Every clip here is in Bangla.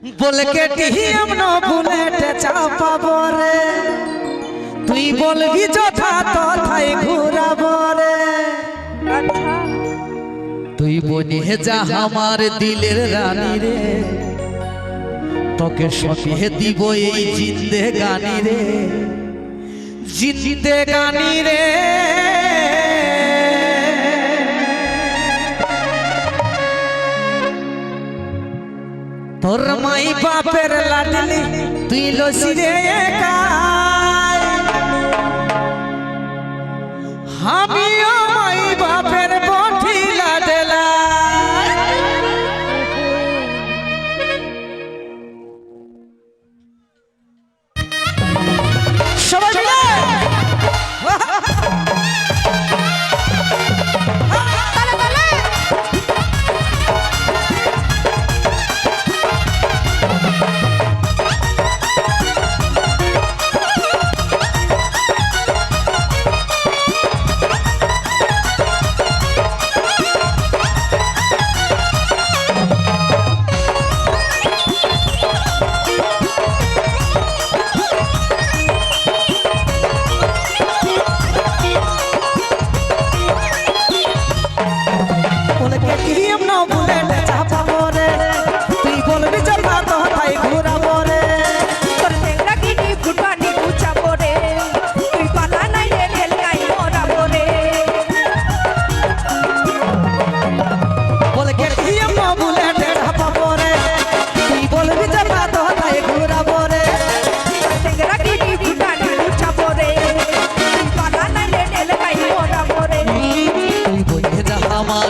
বলে কেটি আমন বুলেট চাপাবো রে। তুই বলবি যথা তথায় ঘুরাবো রে। তুই বনিয়ে যা আমার দিলের রানী রে। তোকে সপিয়ে দিব এই জিন্দে গানি রে। জিন্দে গানি রে। তোর মাই বাপের লাডলি তুই লসি রে একাই। আমিও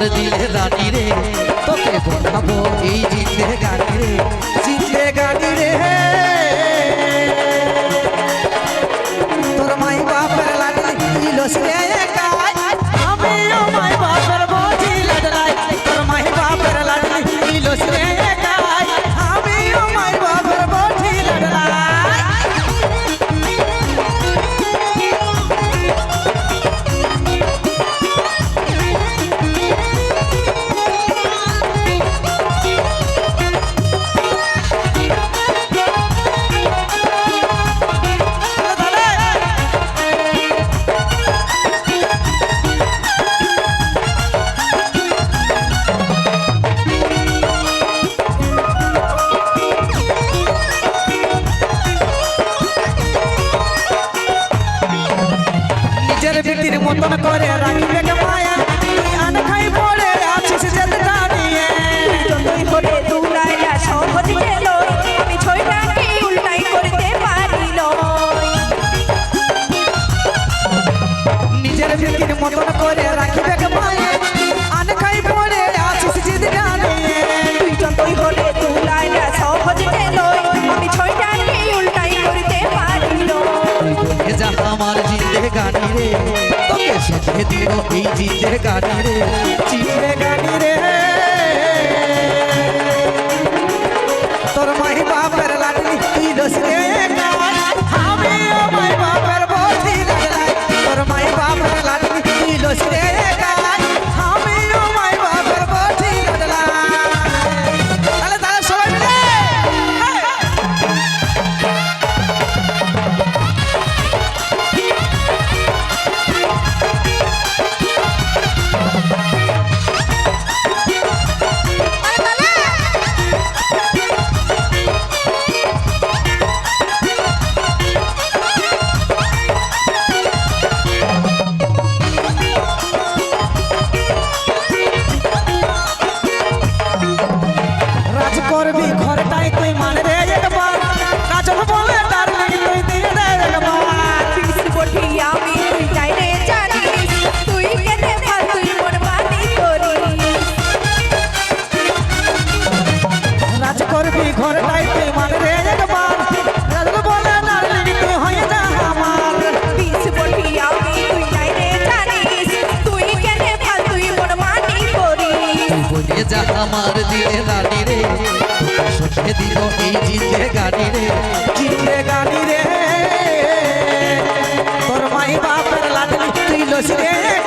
আমার দিলে রানী রে তোকে বলাবো এই জিতে গানি রে। করে এই জিতে গানি রে জিতে গানি ঘরটাই তুই মানে রে একবার। কাজল বলে ডার্লিং তুই দিয়ে দে একবার বটি আমি তুই যাই রে জানিস তুই কেনে ভালো তুই মন মানি করিস। রাজ করবি ঘরটাই তুই মানে রে একবার। কাজল বলে ডার্লিং তুই হয়ে যা আমার। পিস বটি আমি তুই যাই রে জানিস তুই কেনে ভালো তুই মন মানি করিস। তুই বলে যা আমার দিল এই জিতে গানি রে তোর মাই বাপের লাগলি তুই লসি